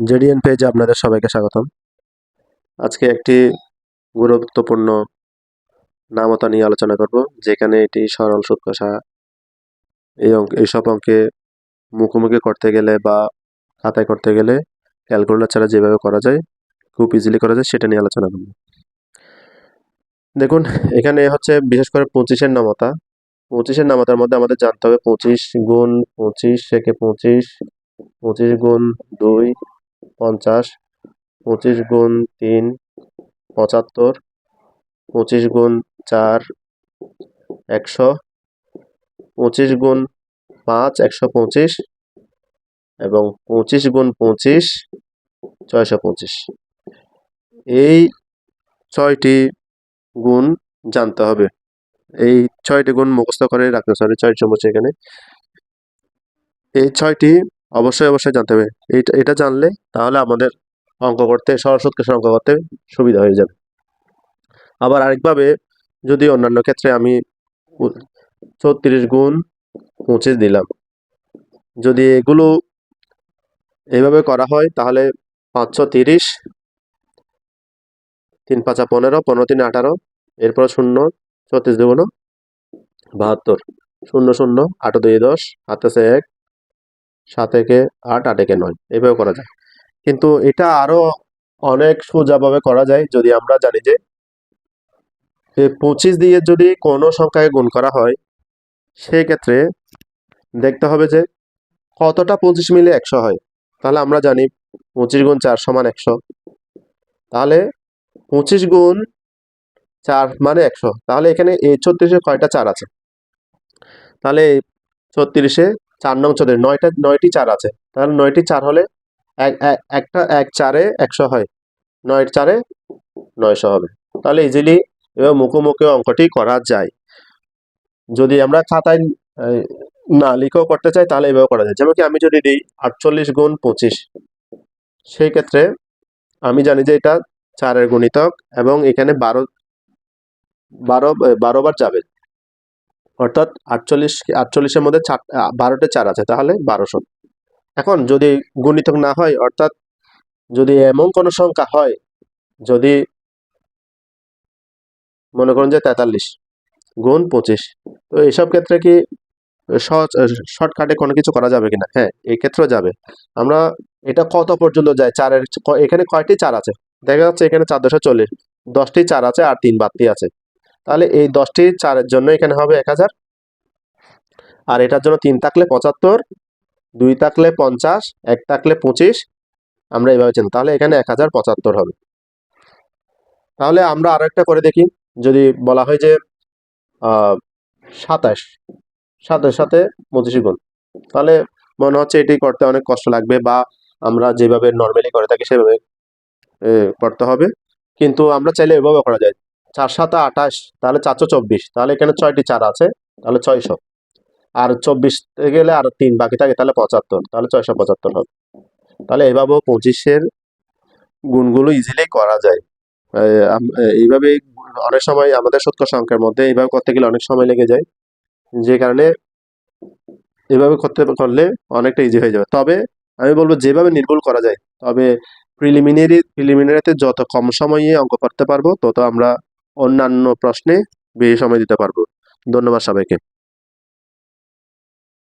জেডিএন পেজে আপনাদের সবাইকে স্বাগতম। আজকে একটি গুরুত্বপূর্ণ নামতা নিয়ে আলোচনা করব, যেখানে এটি সরল সুদ এই অঙ্ক এইসব অঙ্কে মুখোমুখি করতে গেলে বা খাতায় করতে গেলে ক্যালকুলেটর ছাড়া যেভাবে করা যায়, খুব ইজিলি করা যায়, সেটা নিয়ে আলোচনা করব। দেখুন, এখানে হচ্ছে বিশেষ করে পঁচিশের নামতা। পঁচিশের নামতার মধ্যে আমাদের জানতে হবে পঁচিশ গুণ পঁচিশ থেকে পঁচিশ পঁচিশ গুণ দুই পঞ্চাশ, পঁচিশ গুণ তিন, পঁচাত্তর, পঁচিশ গুণ চার, একশো, পঁচিশ গুণ পাঁচ, একশো পঁচিশ এবং পঁচিশ গুণ পঁচিশ, ছয়শো পঁচিশ। এই ছয়টি গুণ জানতে হবে। এই ছয়টি গুণ মুখস্থ করে রাখতে সরি ছয় চামচ এখানে। এই ছয়টি অবশ্যই অবশ্যই জানতে হবে। এটা এটা জানলে তাহলে আমাদের অঙ্ক করতে, সরস্বত কেশর অঙ্ক করতে সুবিধা হয়ে যাবে। আবার আরেকভাবে যদি অন্যান্য ক্ষেত্রে আমি ছত্রিশ গুণ পঁচিশ দিলাম, যদি এগুলো এইভাবে করা হয় তাহলে পাঁচশো তিরিশ, তিন পাঁচা পনেরো পনেরো তিন আঠারো, এরপর শূন্য, ছত্রিশ দুগুণ বাহাত্তর, শূন্য শূন্য, আট দুই দশ, হাত এক সাত একে আট আট একে নয়। এইভাবে করা যায়। কিন্তু এটা আরও অনেক সোজাভাবে করা যায় যদি আমরা জানি যে পঁচিশ দিয়ে যদি কোনো সংখ্যায় গুণ করা হয় সেই ক্ষেত্রে দেখতে হবে যে কতটা পঁচিশ মিলে একশো হয়। তাহলে আমরা জানি পঁচিশ গুণ চার সমান একশো। তাহলে পঁচিশ গুণ চার মানে একশো। তাহলে এখানে এই ছত্রিশে কয়টা চার আছে? তাহলে ছত্রিশে চার নং ছত্রিশ নয়টা, নয়টি চার আছে। তাহলে নয়টি চার হলে এক একটা এক চারে একশো হয়। নয় চারে নয়শো হবে। তাহলে ইজিলি এবার মুখোমুখি অঙ্কটি করা যায়। যদি আমরা খাতায় না লিখেও করতে চাই, তাহলে এভাবে করা যায়। যেমন কি আমি যদি দিই আটচল্লিশ গুণ পঁচিশ, সেই ক্ষেত্রে আমি জানি যে এটা চারের গুণিতক এবং এখানে বারো বারো বারো বার যাবে। অর্থাৎ আটচল্লিশ, আটচল্লিশের মধ্যে বারোটা চার আছে, তাহলে বারোশো। এখন যদি গুণিতক না হয়, অর্থাৎ যদি এমন কোনো সংখ্যা হয়, যদি মনে করুন যে তেতাল্লিশ গুণ পঁচিশ, তো এইসব ক্ষেত্রে কি শর্টকাটে কোনো কিছু করা যাবে কিনা? হ্যাঁ এই ক্ষেত্রেও যাবে। আমরা এটা কত পর্যন্ত যায়? চারের এখানে কয়টি চার আছে? দেখা যাচ্ছে এখানে চার দশে চল্লিশ, দশটি চার আছে আর তিন বাড়তি আছে। তাহলে এই দশটি চারের জন্য এখানে হবে এক হাজার। আর এটার জন্য তিন থাকলে পঁচাত্তর, দুই থাকলে পঞ্চাশ, এক থাকলে পঁচিশ। আমরা এইভাবে চিনি তাহলে এখানে এক হাজার পঁচাত্তর হবে। তাহলে আমরা আরও একটা করে দেখি। যদি বলা হয় যে সাতাশ সাথে সাথে পঁচিশ গুণ। তাহলে মনে হচ্ছে এটি করতে অনেক কষ্ট লাগবে বা আমরা যেভাবে নর্মালি করে থাকি সেভাবে করতে হবে। কিন্তু আমরা চাইলে এভাবে করা যায়। চার সাথে আঠাশ তাহলে চারশো চব্বিশ। তাহলে এখানে ছয়টি চার আছে, তাহলে ছয়শো। আর চব্বিশ গেলে আর তিন, বাকি থাকে তাহলে পঁচাত্তর, তাহলে ছয়শো পঁচাত্তর হবে। তাহলে এভাবেও পঁচিশের গুণগুলো ইজিলি করা যায়। এইভাবে অনেক সময় আমাদের সত্য সংখ্যার মধ্যে এইভাবে করতে গেলে অনেক সময় লেগে যায়। যে কারণে এভাবে করতে করলে অনেকটা ইজি হয়ে যাবে। তবে আমি বলব যেভাবে নির্ভুল করা যায়, তবে প্রিলিমিনারি প্রিলিমিনারিতে যত কম সময়ে অঙ্ক করতে পারব, তত আমরা অন্যান্য প্রশ্নে বেশি সময় দিতে পারব। ধন্যবাদ সবাইকে।